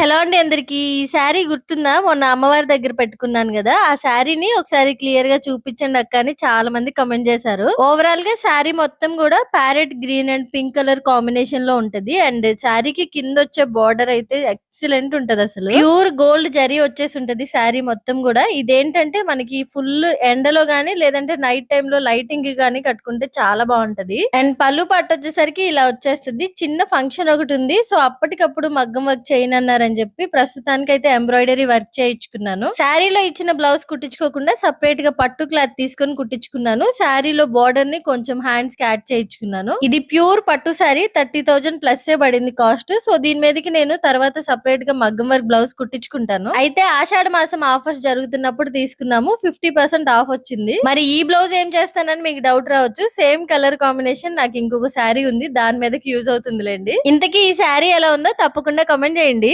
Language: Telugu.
హలో అండి అందరికి. ఈ శారీ గుర్తుందా? మొన్న అమ్మవారి దగ్గర పెట్టుకున్నాను కదా. ఆ శారీని ఒకసారి క్లియర్గా చూపించండి అక్క అని చాలా మంది కమెంట్ చేశారు. ఓవరాల్గా శారీ మొత్తం కూడా parrot green and pink colour కాంబినేషన్లో ఉంటది. అండ్ శారీకి కింద వచ్చే బార్డర్ అయితే ఎక్సలెంట్ ఉంటది అసలు. ప్యూర్ గోల్డ్ జరీ వచ్చేసి ఉంటది శారీ మొత్తం కూడా. ఇదేంటంటే మనకి ఫుల్ ఎండలో గానీ లేదంటే నైట్ టైం లో లైటింగ్ గానీ కట్టుకుంటే చాలా బాగుంటది. అండ్ పళ్ళు పట్టు వచ్చేసరికి ఇలా వచ్చేస్తుంది. చిన్న ఫంక్షన్ ఒకటి ఉంది. సో అప్పటికప్పుడు మగ్గం వర్క్ అని చెప్పి ప్రస్తుతానికి అయితే ఎంబ్రాయిడరీ వర్క్ చేయించుకున్నాను. శారీలో ఇచ్చిన బ్లౌజ్ కుట్టించుకోకుండా సపరేట్గా పట్టు క్లాత్ తీసుకొని కుట్టించుకున్నాను. శారీలో బార్డర్ని కొంచెం హ్యాండ్స్కి యాడ్ చేయించుకున్నాను. ఇది ప్యూర్ పట్టు శారీ థర్టీ థౌజండ్ ప్లస్ ఏ పడింది కాస్ట్ సో దీని మీదకి నేను తర్వాత సపరేట్గా మగ్గం వర్క్ బ్లౌజ్ కుట్టించుకుంటాను. అయితే ఆషాఢ మాసం ఆఫర్స్ జరుగుతున్నప్పుడు తీసుకున్నాము. ఫిఫ్టీ పర్సెంట్ ఆఫ్ వచ్చింది. మరి ఈ బ్లౌజ్ ఏం చేస్తానని మీకు డౌట్ రావచ్చు. సేమ్ కలర్ కాంబినేషన్ నాకు ఇంకొక శారీ ఉంది. దాని మీదకి యూజ్ అవుతుందిలేండి. ఇంతకీ ఈ శారీ ఎలా ఉందో తప్పకుండా కమెంట్ చేయండి.